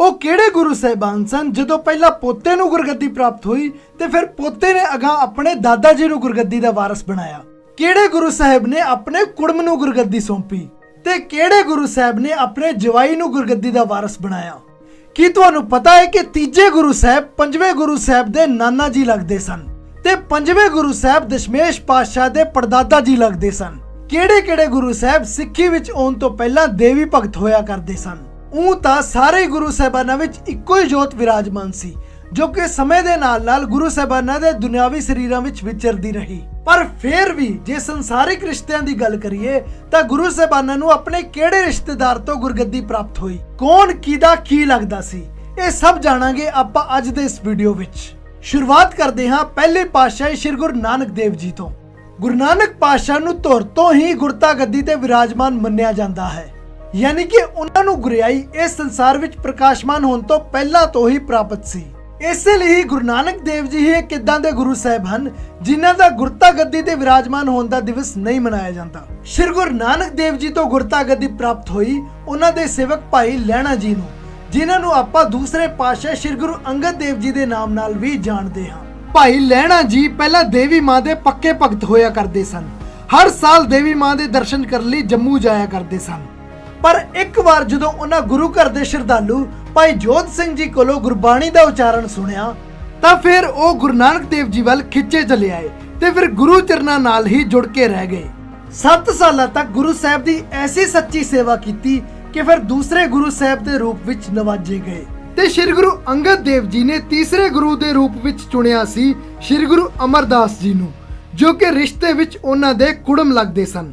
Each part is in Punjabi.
ਉਹ ਕਿਹੜੇ ਗੁਰੂ ਸਾਹਿਬਾਨ ਸਨ? ਜਦੋਂ ਪਹਿਲਾਂ ਪੋਤੇ ਨੂੰ ਗੁਰਗੱਦੀ ਪ੍ਰਾਪਤ ਹੋਈ, ਤੇ ਫਿਰ ਪੋਤੇ ਨੇ ਅਗਾਂਹ ਆਪਣੇ ਦਾਦਾ ਜੀ ਨੂੰ ਗੁਰਗੱਦੀ ਦਾ ਵਾਰਸ ਬਣਾਇਆ। ਕਿਹੜੇ ਗੁਰੂ ਸਾਹਿਬ ਨੇ ਆਪਣੇ ਕੁੜਮ ਨੂੰ ਗੁਰਗੱਦੀ ਸੌਂਪੀ? ਤੇ ਕਿਹੜੇ ਗੁਰੂ ਸਾਹਿਬ ਨੇ ਆਪਣੇ ਜਵਾਈ ਨੂੰ ਗੁਰਗੱਦੀ ਦਾ ਵਾਰਸ ਬਣਾਇਆ? ਕੀ ਤੁਹਾਨੂੰ ਪਤਾ ਹੈ ਕਿ ਤੀਜੇ ਗੁਰੂ ਸਾਹਿਬ ਪੰਜਵੇਂ ਗੁਰੂ ਸਾਹਿਬ ਦੇ ਨਾਨਾ ਜੀ ਲੱਗਦੇ ਸਨ? ਤੇ ਪੰਜਵੇਂ ਗੁਰੂ ਸਾਹਿਬ ਦਸ਼ਮੇਸ਼ ਪਾਤਸ਼ਾਹ ਦੇ ਪੜਦਾਦਾ ਜੀ ਲੱਗਦੇ ਸਨ? ਕਿਹੜੇ ਕਿਹੜੇ ਗੁਰੂ ਸਾਹਿਬ ਸਿੱਖੀ ਵਿੱਚ ਆਉਣ ਤੋਂ ਪਹਿਲਾਂ ਦੇਵੀ ਭਗਤ ਹੋਇਆ ਕਰਦੇ ਸਨ? ਉਹ ਤਾਂ ਸਾਰੇ ਗੁਰੂ ਸਾਹਿਬਾਨਾਂ ਵਿੱਚ ਇੱਕੋ ਹੀ ਜੋਤ ਵਿਰਾਜਮਾਨ ਸੀ, ਜੋ ਕਿ ਸਮੇਂ ਦੇ ਨਾਲ-ਨਾਲ ਗੁਰੂ ਸਾਹਿਬਾਨਾਂ ਦੇ ਦੁਨਿਆਵੀ ਸਰੀਰਾਂ ਵਿੱਚ ਵਿਚਰਦੀ ਰਹੀ। ਪਰ ਫਿਰ ਵੀ ਜੇ ਸੰਸਾਰਿਕ ਰਿਸ਼ਤਿਆਂ ਦੀ ਗੱਲ ਕਰੀਏ, ਤਾਂ ਗੁਰੂ ਸਾਹਿਬਾਨਾਂ ਨੂੰ ਆਪਣੇ ਕਿਹੜੇ ਰਿਸ਼ਤੇਦਾਰ ਤੋਂ ਗੁਰਗੱਦੀ ਪ੍ਰਾਪਤ ਹੋਈ? ਕੌਣ, ਕਿਹਦਾ, ਕੀ ਲੱਗਦਾ ਸੀ? ਇਹ ਸਭ ਜਾਣਾਂਗੇ ਆਪਾਂ ਅੱਜ ਦੇ ਇਸ ਵੀਡੀਓ ਵਿੱਚ। ਸ਼ੁਰੂਆਤ ਕਰਦੇ ਹਾਂ ਪਹਿਲੇ ਪਾਤਸ਼ਾਹ ਸ੍ਰੀ ਗੁਰੂ ਨਾਨਕ ਦੇਵ ਜੀ ਤੋਂ। ਗੁਰੂ ਨਾਨਕ ਪਾਤਸ਼ਾਹ ਨੂੰ ਧੁਰ ਤੋਂ ਹੀ ਗੁਰਤਾ ਗੱਦੀ ਤੇ ਵਿਰਾਜਮਾਨ ਮੰਨਿਆ ਜਾਂਦਾ ਹੈ। ਯਾਨੀ ਕਿ ਉਹਨਾਂ ਨੂੰ ਗੁਰਿਆਈ ਇਸ ਸੰਸਾਰ ਵਿੱਚ ਪ੍ਰਕਾਸ਼ਮਾਨ ਹੋਣ ਤੋਂ ਪਹਿਲਾਂ ਤੋਂ ਹੀ ਪ੍ਰਾਪਤ ਸੀ। ਇਸੇ ਲਈ ਗੁਰੂ ਨਾਨਕ ਦੇਵ ਜੀ ਹੀ ਇੱਕ ਦੇ ਗੁਰੂ ਸਾਹਿਬ ਹਨ, ਜਿਨ੍ਹਾਂ ਦਾ ਗੁਰਤਾ ਗੱਦੀ ਤੇ ਵਿਰਾਜਮਾਨ ਹੋਣ ਦਾ ਦਿਵਸ ਨਹੀਂ ਮਨਾਇਆ ਜਾਂਦਾ। ਸ੍ਰੀ ਗੁਰੂ ਨਾਨਕ ਦੇਵ ਜੀ ਤੋਂ ਗੁਰਤਾ ਗੱਦੀ ਪ੍ਰਾਪਤ ਹੋਈ, ਉਹਨਾਂ ਦੇ ਸੇਵਕ ਭਾਈ ਲੈਣਾ ਜੀ ਨੂੰ, ਜਿਨ੍ਹਾਂ ਨੂੰ ਆਪਾਂ ਦੂਸਰੇ ਪਾਤਸ਼ਾਹ ਸ੍ਰੀ ਗੁਰੂ ਅੰਗਦ ਦੇਵ ਜੀ ਦੇ ਨਾਮ ਨਾਲ ਵੀ ਜਾਣਦੇ ਹਾਂ। ਭਾਈ ਲੈਣਾ ਜੀ ਪਹਿਲਾਂ ਦੇਵੀ ਮਾਂ ਦੇ ਪੱਕੇ ਭਗਤ ਹੋਇਆ ਕਰਦੇ ਸਨ। ਹਰ ਸਾਲ ਦੇਵੀ ਮਾਂ ਦੇ ਦਰਸ਼ਨ ਕਰਨ ਲਈ ਜੰਮੂ ਜਾਇਆ ਕਰਦੇ ਸਨ। ਪਰ ਇੱਕ ਵਾਰ ਜਦੋਂ ਉਹਨਾਂ ਗੁਰੂ ਘਰ ਦੇ ਸ਼ਰਧਾਲੂ ਭਾਈ ਜੋਤ ਸਿੰਘ ਜੀ ਕੋਲੋਂ ਗੁਰਬਾਣੀ ਦਾ ਉਚਾਰਨ ਸੁਣਿਆ, ਤਾਂ ਫਿਰ ਉਹ ਗੁਰੂ ਨਾਨਕ ਦੇਵ ਜੀ ਵੱਲ ਖਿੱਚੇ ਚਲੇ ਆਏ ਤੇ ਫਿਰ ਗੁਰੂ ਚਰਨਾਂ ਨਾਲ ਹੀ ਜੁੜ ਕੇ ਰਹਿ ਗਏ। 7 ਸਾਲਾਂ ਤੱਕ ਗੁਰੂ ਸਾਹਿਬ ਦੀ ਐਸੀ ਸੱਚੀ ਸੇਵਾ ਕੀਤੀ ਕਿ ਫਿਰ ਦੂਸਰੇ ਗੁਰੂ ਸਾਹਿਬ ਦੇ ਰੂਪ ਵਿੱਚ ਨਵਾਜੇ ਗਏ ਤੇ ਸ੍ਰੀ ਗੁਰੂ ਅੰਗਦ ਦੇਵ ਜੀ ਨੇ ਤੀਸਰੇ ਗੁਰੂ ਦੇ ਰੂਪ ਵਿੱਚ ਚੁਣਿਆ ਸੀ ਸ੍ਰੀ ਗੁਰੂ ਅਮਰਦਾਸ ਜੀ ਨੂੰ, ਜੋ ਕਿ ਰਿਸ਼ਤੇ ਵਿੱਚ ਉਹਨਾਂ ਦੇ ਕੁੜਮ ਲੱਗਦੇ ਸਨ।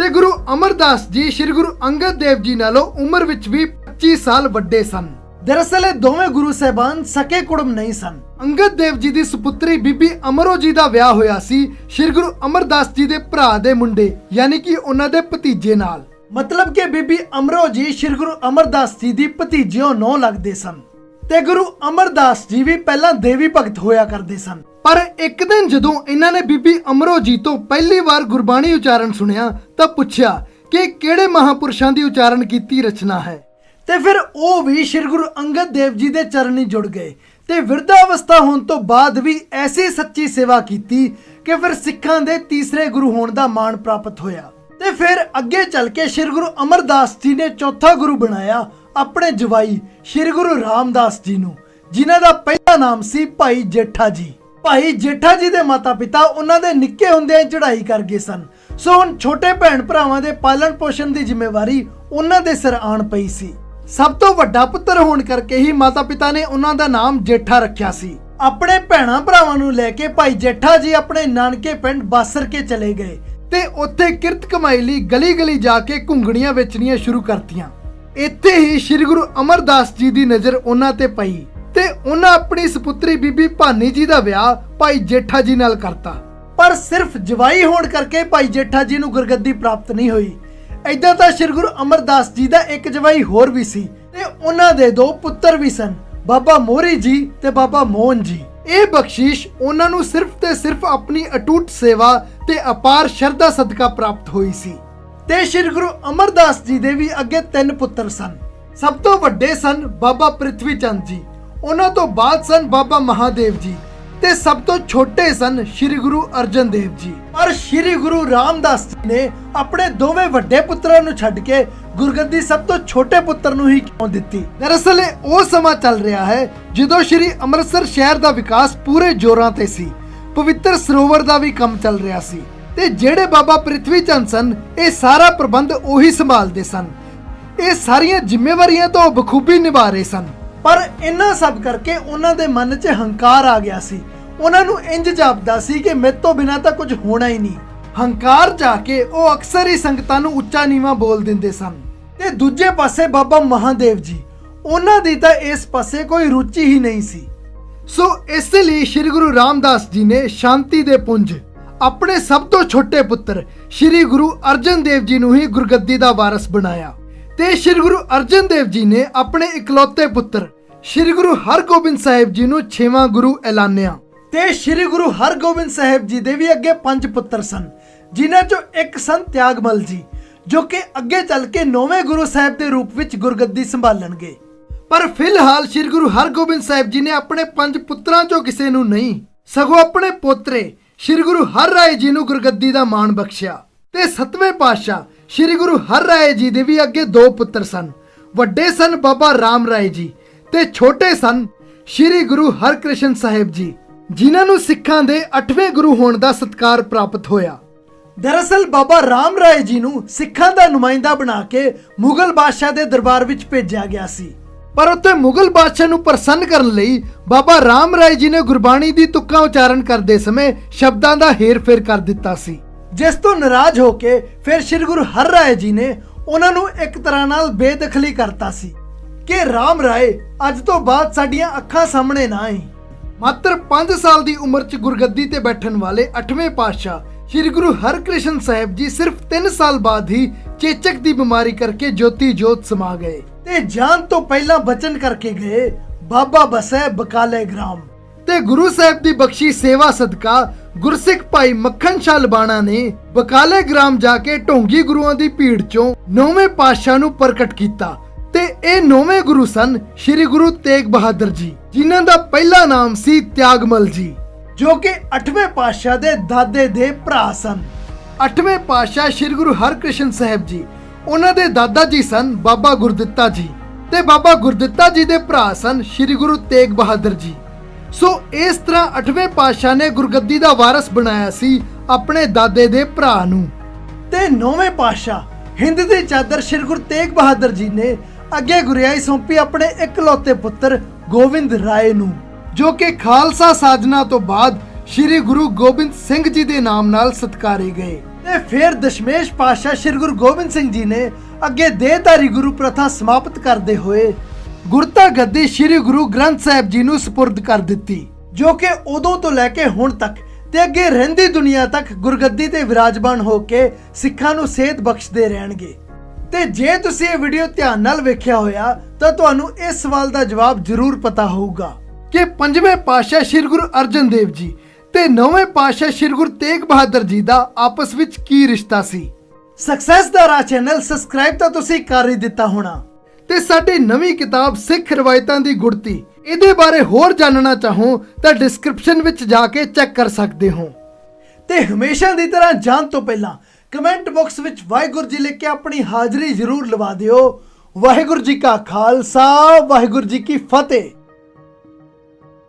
ਤੇ ਗੁਰੂ ਅਮਰਦਾਸ ਜੀ ਸ੍ਰੀ ਗੁਰੂ ਅੰਗਦ ਦੇਵ ਜੀ ਨਾਲੋਂ ਉਮਰ ਵਿੱਚ ਵੀ 25 ਸਾਲ ਵੱਡੇ ਸਨ। ਦਰਅਸਲ ਇਹ ਦੋਵੇਂ ਗੁਰੂ ਸਾਹਿਬਾਨ ਸਕੇ ਕੁੜਮ ਨਹੀਂ ਸਨ। ਅੰਗਦ ਦੇਵ ਜੀ ਦੀ ਸੁਪੁੱਤਰੀ ਬੀਬੀ ਅਮਰੋ ਜੀ ਦਾ ਵਿਆਹ ਹੋਇਆ ਸੀ ਸ੍ਰੀ ਗੁਰੂ ਅਮਰਦਾਸ ਜੀ ਦੇ ਭਰਾ ਦੇ ਮੁੰਡੇ, ਯਾਨੀ ਕਿ ਉਹਨਾਂ ਦੇ ਭਤੀਜੇ ਨਾਲ। ਮਤਲਬ ਕਿ ਬੀਬੀ ਅਮਰੋ ਜੀ ਸ੍ਰੀ ਗੁਰੂ ਅਮਰਦਾਸ ਜੀ ਦੀ ਭਤੀਜਿਓ ਨੌ ਲੱਗਦੇ ਸਨ। ਤੇ ਗੁਰੂ ਅਮਰਦਾਸ ਜੀ ਵੀ ਪਹਿਲਾਂ ਦੇਵੀ ਭਗਤ ਹੋਇਆ ਕਰਦੇ ਸਨ। ਪਰ ਇੱਕ ਦਿਨ ਜਦੋਂ ਇਹਨਾਂ ਨੇ ਬੀਬੀ ਅਮਰੋ ਜੀ ਤੋਂ ਪਹਿਲੀ ਵਾਰ ਗੁਰਬਾਣੀ ਉਚਾਰਨ ਸੁਣਿਆ, ਤਾਂ ਪੁੱਛਿਆ ਕਿ ਕਿਹੜੇ ਮਹਾਪੁਰਸ਼ਾਂ ਦੀ ਉਚਾਰਨ ਕੀਤੀ ਰਚਨਾ ਹੈ। ਤੇ ਫਿਰ ਉਹ ਵੀ ਸ੍ਰੀ ਗੁਰੂ ਅੰਗਦ ਦੇਵ ਜੀ ਦੇ ਚਰਨੀ ਜੁੜ ਗਏ ਤੇ ਵਿਰਧਾ ਅਵਸਥਾ ਹੋਣ ਤੋਂ ਬਾਅਦ ਵੀ ਐਸੀ ਸੱਚੀ ਸੇਵਾ ਕੀਤੀ ਕਿ ਫਿਰ ਸਿੱਖਾਂ ਦੇ ਤੀਸਰੇ ਗੁਰੂ ਹੋਣ ਦਾ ਮਾਣ ਪ੍ਰਾਪਤ ਹੋਇਆ। ਤੇ ਫਿਰ ਅੱਗੇ ਚੱਲ ਕੇ ਸ੍ਰੀ ਗੁਰੂ ਅਮਰਦਾਸ ਜੀ ਨੇ ਚੌਥਾ ਗੁਰੂ ਬਣਾਇਆ ਆਪਣੇ ਜਵਾਈ ਸ੍ਰੀ ਗੁਰੂ ਰਾਮਦਾਸ ਜੀ ਨੂੰ, ਜਿਨ੍ਹਾਂ ਦਾ ਪਹਿਲਾ ਨਾਮ ਸੀ ਭਾਈ ਜੇਠਾ ਜੀ। ਭਾਈ ਜੇਠਾ ਜੀ ਦੇ ਮਾਤਾ-ਪਿਤਾ ਉਹਨਾਂ ਦੇ ਨਿੱਕੇ ਹੁੰਦਿਆਂ ਚੜ੍ਹਾਈ ਕਰ ਗਏ ਸਨ। ਸੋ ਹੁਣ ਛੋਟੇ ਭੈਣ ਭਰਾਵਾਂ ਦੇ ਪਾਲਣ ਪੋਸ਼ਣ ਦੀ ਜ਼ਿੰਮੇਵਾਰੀ ਉਹਨਾਂ ਦੇ ਸਿਰ ਆਣ ਪਈ ਸੀ। ਸਭ ਤੋਂ ਵੱਡਾ ਪੁੱਤਰ ਹੋਣ ਕਰਕੇ ਹੀ ਮਾਤਾ-ਪਿਤਾ ਨੇ ਉਹਨਾਂ ਦਾ ਨਾਮ ਜੇਠਾ ਰੱਖਿਆ ਸੀ। ਆਪਣੇ ਭੈਣਾਂ ਭਰਾਵਾਂ ਨੂੰ ਲੈ ਕੇ ਭਾਈ ਜੇਠਾ ਜੀ ਆਪਣੇ ਨਾਨਕੇ ਪਿੰਡ ਬਾਸਰ ਕੇ ਚਲੇ ਗਏ ਤੇ ਉੱਥੇ ਕਿਰਤ ਕਮਾਈ ਲਈ ਗਲੀ-ਗਲੀ ਜਾ ਕੇ ਘੁੰਗਣੀਆਂ ਵੇਚਣੀਆਂ ਸ਼ੁਰੂ ਕਰਤੀਆਂ। ਇੱਥੇ ਹੀ ਸ੍ਰੀ ਗੁਰੂ ਅਮਰਦਾਸ ਜੀ ਦੀ ਨਜ਼ਰ ਉਹਨਾਂ ਤੇ ਪਈ। ਤੇ ਉਹਨਾਂ ਆਪਣੀ ਸੁਪੁੱਤਰੀ ਬੀਬੀ ਭਾਨੀ ਜੀ ਦਾ ਵਿਆਹ ਭਾਈ ਜੇਠਾ ਜੀ ਨਾਲ ਕਰਤਾ। ਪਰ ਸਿਰਫ ਜਵਾਈ ਹੋਣ ਕਰਕੇ ਭਾਈ ਜੇਠਾ ਜੀ ਨੂੰ ਗੁਰਗੱਦੀ ਪ੍ਰਾਪਤ ਨਹੀਂ ਹੋਈ। ਐਦਾਂ ਤਾਂ ਸ੍ਰੀ ਗੁਰੂ ਅਮਰਦਾਸ ਜੀ ਦਾ ਇੱਕ ਜਵਾਈ ਹੋਰ ਵੀ ਸੀ ਤੇ ਉਹਨਾਂ ਦੇ ਦੋ ਪੁੱਤਰ ਵੀ ਸਨ, ਬਾਬਾ ਮੋਰੀ ਜੀ ਤੇ ਬਾਬਾ ਮੋਹਨ ਜੀ। ਇਹ ਬਖਸ਼ਿਸ਼ ਉਹਨਾਂ ਨੂੰ ਸਿਰਫ ਤੇ ਸਿਰਫ ਆਪਣੀ ਅਟੂਟ ਸੇਵਾ ਤੇ ਅਪਾਰ ਸ਼ਰਧਾ ਸਦਕਾ ਪ੍ਰਾਪਤ ਹੋਈ ਸੀ। ਤੇ ਸ੍ਰੀ ਗੁਰੂ ਅਮਰਦਾਸ ਜੀ ਦੇ ਵੀ ਅੱਗੇ ਤਿੰਨ ਪੁੱਤਰ ਸਨ। ਸਭ ਤੋਂ ਵੱਡੇ ਸਨ ਬਾਬਾ ਪ੍ਰਿਥਵੀ ਚੰਦ ਜੀ। ਉਹਨਾਂ ਤੋਂ ਬਾਅਦ ਸਨ ਬਾਬਾ ਮਹਾਦੇਵ ਜੀ ਤੇ ਸਭ ਤੋਂ ਛੋਟੇ ਸਨ ਸ੍ਰੀ ਗੁਰੂ ਅਰਜਨ ਦੇਵ ਜੀ। ਪਰ ਸ੍ਰੀ ਗੁਰੂ ਰਾਮਦਾਸ ਜੀ ਨੇ ਆਪਣੇ ਦੋਵੇਂ ਵੱਡੇ ਪੁੱਤਰਾਂ ਨੂੰ ਛੱਡ ਕੇ ਗੁਰਗੱਦੀ ਸਭ ਤੋਂ ਛੋਟੇ ਪੁੱਤਰ ਨੂੰ ਹੀ ਕਿਉਂ ਦਿੱਤੀ? ਦਰਅਸਲ ਇਹ ਉਹ ਸਮਾਂ ਚੱਲ ਰਿਹਾ ਹੈ ਜਦੋਂ ਸ੍ਰੀ ਅੰਮ੍ਰਿਤਸਰ ਸ਼ਹਿਰ ਦਾ ਵਿਕਾਸ ਪੂਰੇ ਜ਼ੋਰਾਂ ਤੇ ਸੀ। ਪਵਿੱਤਰ ਸਰੋਵਰ ਦਾ ਵੀ ਕੰਮ ਚੱਲ ਰਿਹਾ ਸੀ ਤੇ ਜਿਹੜੇ ਬਾਬਾ ਪ੍ਰਿਥਵੀ ਚੰਦ ਸਨ, ਇਹ ਸਾਰਾ ਪ੍ਰਬੰਧ ਉਹੀ ਸੰਭਾਲਦੇ ਸਨ। ਇਹ ਸਾਰੀਆਂ ਜ਼ਿੰਮੇਵਾਰੀਆਂ ਤੋਂ ਬਖੂਬੀ ਨਿਭਾ ਰਹੇ ਸਨ। ਪਰ ਇਹਨਾਂ ਸਭ ਕਰਕੇ ਉਹਨਾਂ ਦੇ ਮਨ 'ਚ ਹੰਕਾਰ ਆ ਗਿਆ ਸੀ। ਉਹਨਾਂ ਨੂੰ ਇੰਜ ਜਾਪਦਾ ਸੀ ਕਿ ਮੇਰੇ ਤੋਂ ਬਿਨਾ ਤਾਂ ਕੁਝ ਹੋਣਾ ਹੀ ਨਹੀਂ। ਹੰਕਾਰ ਜਾ ਕੇ ਉਹ ਅਕਸਰ ਹੀ ਸੰਗਤਾਂ ਨੂੰ ਉੱਚਾ ਨੀਵਾਂ ਬੋਲ ਦਿੰਦੇ ਸਨ। ਤੇ ਦੂਜੇ ਪਾਸੇ ਬਾਬਾ ਮਹਾਦੇਵ ਜੀ, ਉਹਨਾਂ ਦੀ ਤਾਂ ਇਸ ਪਾਸੇ ਕੋਈ ਰੁਚੀ ਹੀ ਨਹੀਂ ਸੀ। ਸੋ ਇਸ ਲਈ ਸ੍ਰੀ ਗੁਰੂ ਰਾਮਦਾਸ ਜੀ ਨੇ ਸ਼ਾਂਤੀ ਦੇ ਪੁੰਜ, ਆਪਣੇ ਸਭ ਤੋਂ ਛੋਟੇ ਪੁੱਤਰ ਸ੍ਰੀ ਗੁਰੂ ਅਰਜਨ ਦੇਵ ਜੀ ਨੂੰ ਹੀ ਗੁਰਗੱਦੀ ਦਾ ਵਾਰਸ ਬਣਾਇਆ। ਤੇ ਸ੍ਰੀ ਗੁਰੂ ਅਰਜਨ ਦੇਵ ਜੀ ਨੇ ਆਪਣੇ ਇਕਲੌਤੇ ਪੁੱਤਰ, ਸ੍ਰੀ ਗੁਰੂ ਹਰਗੋਬਿੰਦ ਸਾਹਿਬ ਜੀ ਨੂੰ ਛੇਵਾਂ ਗੁਰੂ ਐਲਾਨਿਆ। ਤੇ ਸ੍ਰੀ ਗੁਰੂ ਹਰਗੋਬਿੰਦ ਸਾਹਿਬ ਜੀ ਦੇ ਵੀ ਅੱਗੇ ਪੰਜ ਪੁੱਤਰ ਸਨ, ਜਿਨ੍ਹਾਂ ਚੋਂ ਇੱਕ ਸਨ ਤਿਆਗਮਲ ਜੀ, ਜੋ ਕਿ ਅੱਗੇ ਚੱਲ ਕੇ ਨੌਵੇਂ ਗੁਰੂ ਸਾਹਿਬ ਦੇ ਰੂਪ ਵਿੱਚ ਗੁਰਗੱਦੀ ਸੰਭਾਲਣਗੇ। ਪਰ ਫਿਲਹਾਲ ਸ੍ਰੀ ਗੁਰੂ ਹਰਗੋਬਿੰਦ ਸਾਹਿਬ ਜੀ ਨੇ ਆਪਣੇ ਪੰਜ ਪੁੱਤਰਾਂ ਚੋਂ ਕਿਸੇ ਨੂੰ ਨਹੀਂ, ਸਗੋਂ ਆਪਣੇ ਪੋਤਰੇ, ਸ੍ਰੀ ਗੁਰੂ ਹਰ ਰਾਏ ਜੀ ਨੂੰ ਗੁਰਗੱਦੀ ਦਾ ਮਾਣ ਬਖਸ਼ਿਆ। ਤੇ ਸਤਵੇਂ ਪਾਤਸ਼ਾਹ ਸ੍ਰੀ ਗੁਰੂ ਹਰ ਰਾਏ ਜੀ ਦੇ ਵੀ ਅੱਗੇ ਦੋ ਪੁੱਤਰ ਸਨ। ਵੱਡੇ ਸਨ ਬਾਬਾ ਰਾਮ ਰਾਏ ਜੀ ਤੇ ਛੋਟੇ ਸਨ ਸ੍ਰੀ ਗੁਰੂ ਹਰਕ੍ਰਿਸ਼ਨ ਸਾਹਿਬ ਜੀ, ਜਿਨ੍ਹਾਂ ਨੂੰ ਸਿੱਖਾਂ ਦੇ 8ਵੇਂ ਗੁਰੂ ਹੋਣ ਦਾ ਸਤਕਾਰ ਪ੍ਰਾਪਤ ਹੋਇਆ। ਦਰਅਸਲ ਬਾਬਾ ਰਾਮ ਰਾਏ ਜੀ ਨੂੰ ਸਿੱਖਾਂ ਦਾ ਨੁਮਾਇੰਦਾ ਬਣਾ ਕੇ ਮੁਗਲ ਬਾਦਸ਼ਾਹ ਦੇ ਦਰਬਾਰ ਵਿੱਚ ਭੇਜਿਆ ਗਿਆ ਸੀ। ਪਰ ਉੱਥੇ ਮੁਗਲ ਬਾਦਸ਼ਾਹ ਨੂੰ ਪ੍ਰਸੰਨ ਕਰਨ ਲਈ ਬਾਬਾ ਰਾਮ ਰਾਏ ਜੀ ਨੇ ਗੁਰਬਾਣੀ ਦੀ ਤੁਕਾਂ ਉਚਾਰਨ ਕਰਦੇ ਸਮੇਂ ਸ਼ਬਦਾਂ ਦਾ ਹੇਰ-ਫੇਰ ਕਰ ਦਿੱਤਾ ਸੀ। ਜਿਸ ਤੋਂ ਨਾਰਾਜ਼ ਹੋ ਕੇ ਫਿਰ ਸ੍ਰੀ ਗੁਰੂ ਹਰ ਰਾਏ ਜੀ ਨੇ ਉਹਨਾਂ ਨੂੰ ਇੱਕ ਤਰ੍ਹਾਂ ਨਾਲ ਬੇਦਖਲੀ ਕਰਤਾ ਸੀ ਕਿ ਰਾਮ ਰਾਏ ਅੱਜ ਤੋਂ ਬਾਅਦ ਸਾਡੀਆਂ ਅੱਖਾਂ ਸਾਹਮਣੇ ਨਾ ਆਈ। ਮਾਤਰ 5 ਸਾਲ ਦੀ ਉਮਰ 'ਚ ਗੁਰਗੱਦੀ ਤੇ ਬੈਠਣ ਵਾਲੇ 8ਵੇਂ ਪਾਤਸ਼ਾਹ ਸ੍ਰੀ ਗੁਰੂ ਹਰਕ੍ਰਿਸ਼ਨ ਸਾਹਿਬ ਜੀ ਸਿਰਫ 3 ਸਾਲ ਬਾਅਦ ਹੀ ਚੇਚਕ ਦੀ ਬਿਮਾਰੀ ਕਰਕੇ ਜੋਤੀ ਜੋਤ ਸਮਾ ਗਏ ਤੇ ਜਾਨ ਤੋਂ ਪਹਿਲਾਂ ਬਚਨ ਕਰਕੇ ਗਏ ਬਾਬਾ ਬਸੈ ਬਕਾਲੇ ਗ੍ਰਾਮ। ਤੇ ਗੁਰੂ ਸਾਹਿਬ ਦੀ ਬਖਸ਼ੀ, ਸੇਵਾ, ਸਦਕਾ ਗੁਰਸਿੱਖ ਭਾਈ ਮੱਖਣ ਸ਼ਾਹ ਲਬਾਣਾ ਨੇ ਬਕਾਲੇ ਗ੍ਰਾਮ ਜਾ ਕੇ ਢੋਂਗੀ ਗੁਰੂਆਂ ਦੀ ਭੀੜ ਚੋਂ ਨੌਵੇਂ ਪਾਤਸ਼ਾਹ ਨੂੰ ਪ੍ਰਗਟ ਕੀਤਾ ਤੇ ਇਹ ਨੌਵੇਂ ਗੁਰੂ ਸਨ ਸ੍ਰੀ ਗੁਰੂ ਤੇਗ ਬਹਾਦਰ ਜੀ, ਜਿਨ੍ਹਾਂ ਦਾ ਪਹਿਲਾ ਨਾਮ ਸੀ ਤਿਆਗਮਲ ਜੀ, ਜੋ ਕਿ 8ਵੇਂ ਪਾਤਸ਼ਾਹ ਦੇ ਦਾਦੇ ਦੇ ਭਰਾ ਸਨ। 8ਵੇਂ ਪਾਤਸ਼ਾਹ ਸ੍ਰੀ ਗੁਰੂ ਹਰਕ੍ਰਿਸ਼ਨ ਸਾਹਿਬ ਜੀ, ਉਹਨਾਂ ਦੇ ਦਾਦਾ ਜੀ ਸਨ ਬਾਬਾ ਗੁਰਦਿੱਤਾ ਜੀ ਤੇ ਬਾਬਾ ਗੁਰਦਿੱਤਾ ਜੀ ਦੇ ਭਰਾ ਸਨ ਸ੍ਰੀ ਗੁਰੂ ਤੇਗ ਬਹਾਦਰ ਜੀ। ਸੋ ਇਸ ਤਰ੍ਹਾਂ 8ਵੇਂ ਪਾਤਸ਼ਾਹ ਨੇ ਗੁਰਗੱਦੀ ਦਾ ਵਾਰਸ ਬਣਾਇਆ ਸੀ ਆਪਣੇ ਦਾਦੇ ਦੇ ਭਰਾ ਨੂੰ। ਤੇ ਨੌਵੇਂ ਪਾਤਸ਼ਾਹ ਹਿੰਦ ਦੀ ਚਾਦਰ ਸ੍ਰੀ ਗੁਰੂ ਤੇਗ ਬਹਾਦਰ ਜੀ ਨੇ ਅੱਗੇ ਗੁਰਿਆਈ ਸੌਂਪੀ ਆਪਣੇ ਇਕਲੌਤੇ ਪੁੱਤਰ ਗੋਬਿੰਦ ਰਾਏ ਨੂੰ, ਜੋ ਕਿ ਖਾਲਸਾ ਸਾਜਨਾ ਤੋਂ ਬਾਅਦ ਸ੍ਰੀ ਗੁਰੂ ਗੋਬਿੰਦ ਸਿੰਘ ਜੀ ਦੇ ਨਾਮ ਨਾਲ ਸਤਕਾਰੇ ਗਏ। ਤੇ ਫਿਰ ਦਸ਼ਮੇਸ਼ ਪਾਤਸ਼ਾਹ ਸ੍ਰੀ ਗੁਰੂ ਗੋਬਿੰਦ ਸਿੰਘ ਜੀ ਨੇ ਅੱਗੇ ਦੇਹਧਾਰੀ ਗੁਰੂ ਪ੍ਰਥਾ ਸਮਾਪਤ ਕਰਦੇ ਹੋਏ ਗੁਰਤਾ ਗੱਦੀ ਸ੍ਰੀ ਗੁਰੂ ਗ੍ਰੰਥ ਸਾਹਿਬ ਜੀ ਨੂੰ ਸਪੁਰਦ ਕਰ ਦਿੱਤੀ, ਜੋ ਕਿ ਉਦੋਂ ਤੋਂ ਲੈ ਕੇ ਹੁਣ ਤੱਕ ਤੇ ਅੱਗੇ ਰਹਿੰਦੀ ਦੁਨੀਆ ਤੱਕ ਗੁਰਗੱਦੀ ਤੇ ਵਿਰਾਜਮਾਨ ਹੋ ਕੇ ਸਿੱਖਾਂ ਨੂੰ ਸੇਧ ਬਖਸ਼ਦੇ ਰਹਿਣਗੇ। ਤੇ ਜੇ ਤੁਸੀਂ ਇਹ ਵੀਡੀਓ ਧਿਆਨ ਨਾਲ ਵੇਖਿਆ ਹੋਇਆ, ਤਾਂ ਤੁਹਾਨੂੰ ਇਸ ਸਵਾਲ ਦਾ ਜਵਾਬ ਜ਼ਰੂਰ ਪਤਾ ਹੋਊਗਾ ਕਿ ਪੰਜਵੇਂ ਪਾਤਸ਼ਾਹ ਸ੍ਰੀ ਗੁਰੂ ਅਰਜਨ ਦੇਵ ਜੀ ਤੇ ਨੌਵੇਂ ਪਾਤਸ਼ਾਹ ਸ੍ਰੀ ਗੁਰੂ ਤੇਗ ਬਹਾਦਰ ਜੀ ਦਾ ਆਪਸ ਵਿੱਚ ਕੀ ਰਿਸ਼ਤਾ ਸੀ? ਸਕਸੈਸ ਦਾ ਰਾਹ ਚੈਨਲ ਸਬਸਕ੍ਰਾਈਬ ਤਾਂ ਤੁਸੀਂ ਕਰ ਹੀ ਦਿੱਤਾ ਹੋਣਾ। ਤੇ ਸਾਡੀ ਨਵੀਂ ਕਿਤਾਬ ਸਿੱਖ ਰਵਾਇਤਾਂ ਦੀ ਗੁੜਤੀ ਇਹਦੇ ਬਾਰੇ ਹੋਰ ਜਾਣਨਾ ਚਾਹੋ ਤਾਂ ਡਿਸਕ੍ਰਿਪਸ਼ਨ ਵਿੱਚ ਜਾ ਕੇ ਚੈੱਕ ਕਰ ਸਕਦੇ ਹੋ। ਤੇ ਹਮੇਸ਼ਾ ਦੀ ਤਰ੍ਹਾਂ ਜਾਣ ਤੋਂ ਪਹਿਲਾਂ ਕਮੈਂਟ ਬਾਕਸ ਵਿੱਚ ਵਾਹਿਗੁਰੂ ਜੀ ਲਿਖ ਕੇ ਆਪਣੀ ਹਾਜ਼ਰੀ ਜ਼ਰੂਰ ਲਵਾ ਦਿਓ। ਵਾਹਿਗੁਰੂ ਜੀ ਕਾ ਖਾਲਸਾ, ਵਾਹਿਗੁਰੂ ਜੀ ਕੀ ਫਤਿਹ।